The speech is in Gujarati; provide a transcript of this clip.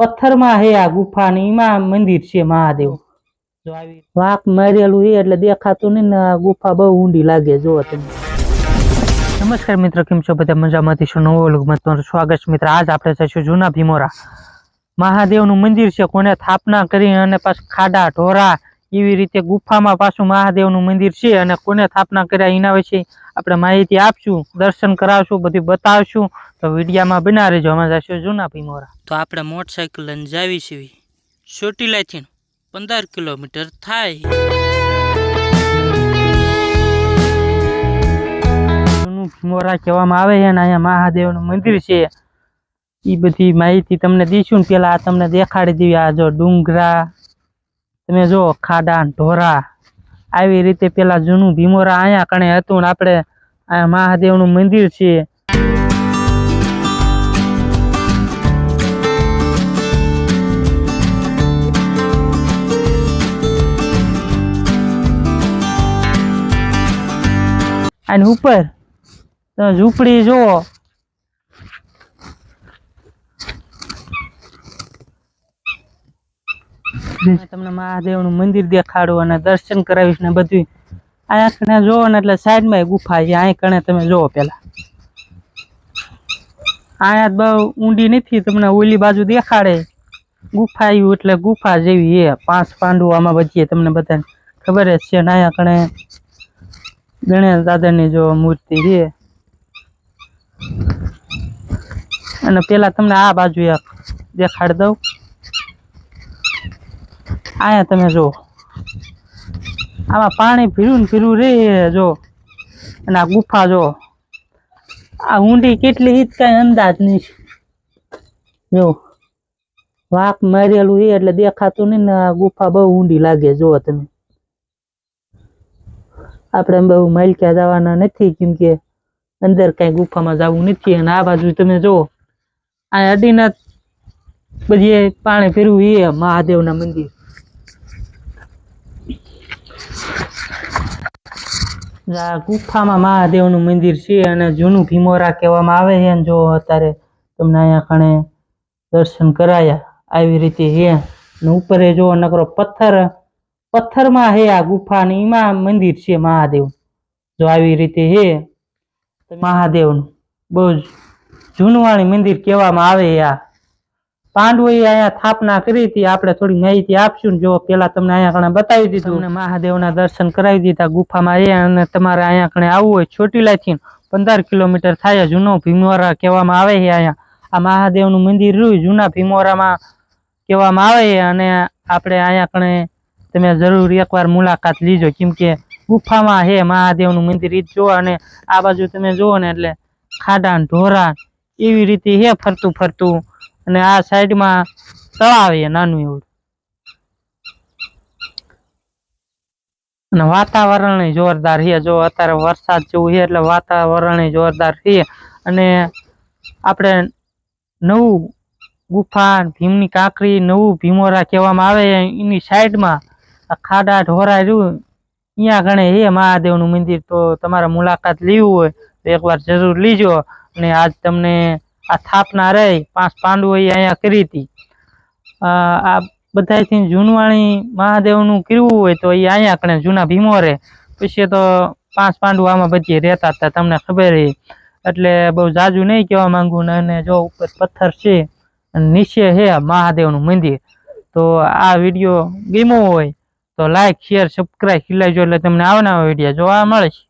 પથ્થરમાં હે આ ગુફા ને એમાં મંદિર છે મહાદેવ. વાંક મારેલું છે એટલે દેખાતું નહીં ને આ ગુફા બહુ ઊંડી લાગે જો તમે. નમસ્કાર મિત્ર, કેમ છો બધા? મજામાંથી છો? નવો લોગમાં તમારું સ્વાગત મિત્ર, આજ આપણે જઈશું જૂના ભીમોરા. મહાદેવનું મંદિર છે. કોને સ્થાપના કરી અને પાછા ખાડા, ઢોરા એવી રીતે ગુફામાં પાછું મહાદેવનું મંદિર છે અને કોને સ્થાપના કર્યા એના વિશે આપણે માહિતી આપશું, દર્શન કરાવશું, બધું બતાવશું. તો વિડીયામાં બના રહેજો. અમે જશું જૂના ભીમોરા તો આપણે મોટરસાઇકલ લઈને જાવી છીએ ચોટીલાથી પંદર કિલોમીટર થાય. જૂનું ભીમોરા કહેવામાં આવે છે અને અહીંયા મહાદેવનું મંદિર છે. એ બધી માહિતી તમને દઈશું આ તમને દેખાડી દેવી. આ જો ડુંગરા તમે જો ખાડા ઢોરા, આવી રીતે પેલા જૂનું ભીમોરા અહીંયા કણે હતું ને આપણે અહીંયા મહાદેવનું મંદિર છે. અને ઉપર ઝૂંપડી જુઓ. તમને મહાદેવનું મંદિર દેખાડું અને દર્શન કરાવીશ ને બધું અહીંયા કણે જોવો ને એટલે સાઈડમાં ગુફા છે. અહીં કણે તમે જોવો પેલા. અહીંયા બહુ ઊંડી નથી, તમને ઓલી બાજુ દેખાડે. ગુફા આવ્યું એટલે ગુફા જેવી એ પાંચ પાંડુ આમાં બચીએ તમને બધાને ખબર જ છે. ને અહીંયા કણે ગણેશ દાદાની જો મૂર્તિ છે. અને પેલા તમને આ બાજુ દેખાડી દઉં. અહીંયા તમે જો. આમાં પાણી ભીરું ને ભીરું રે જો. અને આ ગુફા જો. આ ઊંડી કેટલી હિત કઈ અંદાજ નહીં. જો. વાંક મારેલું એ એટલે દેખાતું નહીં ને આ ગુફા બહુ ઊંડી લાગે જો તમે. આપણે બહુ માઇલક્યા જવાના નથી, કેમ કે અંદર કઈ ગુફામાં જવું નથી. અને આ બાજુ તમે જો આ અડીના બધી પાણી ફેરવું એ મહાદેવના મંદિર. ગુફામાં મહાદેવનું મંદિર છે અને જૂનું ભીમોરા કહેવામાં આવે છે. જો અત્યારે તમને અહીંયા કણે દર્શન કરાયા, આવી રીતે છે. ને ઉપર જો નકરો પથ્થર, પથ્થરમાં હે આ ગુફા ને એમાં મંદિર છે મહાદેવ. જો આવી રીતે હે મહાદેવનું બહુ જ જૂનવાણી મંદિર કહેવામાં આવે આ. પાંડવોએ અહીંયા સ્થાપના કરી હતી. આપણે થોડી માહિતી આપશું જો પેલા તમને અહીંયા કણે બતાવી દીધું. અને મહાદેવના દર્શન કરાવી દીધા. ગુફામાં એ અને તમારે અહીંયા કણે આવવું હોય ચોટીલાથી પંદર કિલોમીટર થાય જૂનો ભીમોરા કહેવામાં આવે છે અહીંયા. આ મહાદેવનું મંદિર રહ્યું. જૂના ભીમોરામાં કહેવામાં આવે છે અને આપણે અહીંયા કણે તમે જરૂર એકવાર મુલાકાત લીજો. કેમ કે ગુફામાં હે મહાદેવનું મંદિર. એ જ અને આ બાજુ તમે જુઓ ને એટલે ખાડા ઢોરા એવી રીતે હે ફરતું ફરતું. અને આ સાઈડમાં તળાવ છે, નાનું એવું. અને વાતાવરણ જોરદાર છે. જો અત્યારે વરસાદ જેવું છે, એટલે વાતાવરણ જોરદાર છે. અને આપણે નવું ગુફા ભીમની કાંકરી, નવું ભીમોરા કહેવામાં આવે એની સાઈડમાં ખાડા ઢોરા રહ્યું અહીંયા ગણે એ મહાદેવનું મંદિર. તો તમારે મુલાકાત લેવું હોય તો એકવાર જરૂર લીજો. અને આજ તમને આ સ્થાપના રહી, પાંચ પાંડવોએ અહીંયા કરી હતી. આ બધાયથી જૂનવાણી મહાદેવનું કરવું હોય તો એ અહીંયા કણે જૂના ભીમો રહે. પછી તો પાંચ પાંડવો આમાં બધી રહેતા હતા, તમને ખબર છે એટલે બહુ જાજુ નહીં કહેવા માંગુ ને અને જો ઉપર પથ્થર છે અને નીચે છે મહાદેવનું મંદિર, તો આ વીડિયો ગમ્યો હોય તો લાઈક શેર સબસ્ક્રાઈબ ખીલાવજો એટલે તમને આવનારા વીડિયો જોવા મળે છે